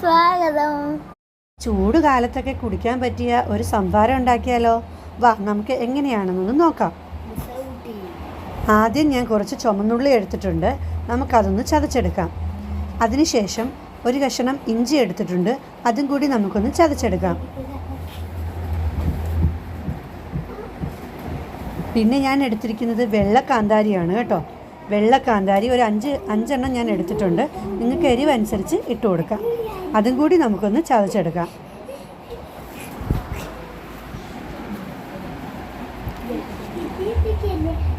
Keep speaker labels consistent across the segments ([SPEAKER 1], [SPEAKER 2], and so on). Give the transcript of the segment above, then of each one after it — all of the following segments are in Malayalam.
[SPEAKER 1] സ്വാഗതം.
[SPEAKER 2] ചൂട് കാലത്തൊക്കെ കുടിക്കാൻ പറ്റിയ ഒരു സംഭാരം ഉണ്ടാക്കിയാലോ? വാ നമുക്ക് എങ്ങനെയാണെന്നൊന്ന് നോക്കാം. ആദ്യം ഞാൻ കുറച്ച് ചുമന്നുള്ളി എടുത്തിട്ടുണ്ട്. നമുക്കതൊന്ന് ചതച്ചെടുക്കാം. അതിനുശേഷം ഒരു കഷണം ഇഞ്ചി എടുത്തിട്ടുണ്ട്. അതും കൂടി നമുക്കൊന്ന് ചതച്ചെടുക്കാം. പിന്നെ ഞാൻ എടുത്തിരിക്കുന്നത് വെള്ള കാന്താരിയാണ് കേട്ടോ. വെള്ള കാന്താരി ഒരു അഞ്ച് അഞ്ചെണ്ണം ഞാൻ എടുത്തിട്ടുണ്ട്. നിങ്ങൾക്ക് എരിവ് അനുസരിച്ച് ഇട്ട് കൊടുക്കാം. അതും കൂടി നമുക്കൊന്ന് ചതച്ചെടുക്കാം.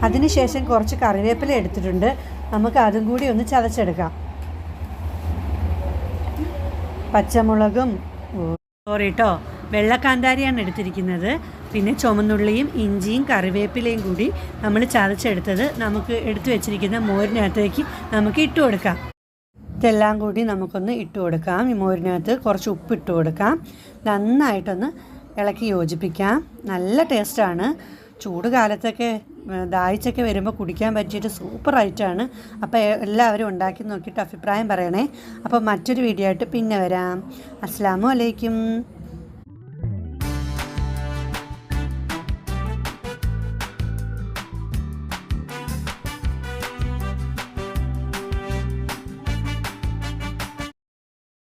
[SPEAKER 2] അതിനുശേഷം കുറച്ച് കറിവേപ്പില എടുത്തിട്ടുണ്ട്. നമുക്ക് അതും കൂടി ഒന്ന് ചതച്ചെടുക്കാം. പച്ചമുളകും സോറി കേട്ടോ വെള്ളക്കാന്താരിയാണ് എടുത്തിരിക്കുന്നത്. പിന്നെ ചുമന്നുള്ളിയും ഇഞ്ചിയും കറിവേപ്പിലയും കൂടി നമ്മൾ ചതച്ചെടുത്തത് നമുക്ക് എടുത്തു വെച്ചിരിക്കുന്ന മോരിനകത്തേക്ക് നമുക്ക് ഇട്ട് കൊടുക്കാം. ഇതെല്ലാം കൂടി നമുക്കൊന്ന് ഇട്ട് കൊടുക്കാം. ഈ മോരിനകത്ത് കുറച്ച് ഉപ്പ് ഇട്ട് കൊടുക്കാം. നന്നായിട്ടൊന്ന് ഇളക്കി യോജിപ്പിക്കാം. നല്ല ടേസ്റ്റാണ്. ചൂട് കാലത്തൊക്കെ ദാഹിച്ചൊക്കെ വരുമ്പോൾ കുടിക്കാൻ പറ്റിയിട്ട് സൂപ്പർ ആയിട്ടാണ് അപ്പോൾ എല്ലാവരും ഉണ്ടാക്കി നോക്കിയിട്ട് അഭിപ്രായം പറയണേ. അപ്പോൾ മറ്റൊരു വീഡിയോ ആയിട്ട് പിന്നെ വരാം. അസ്സാം വലൈക്കും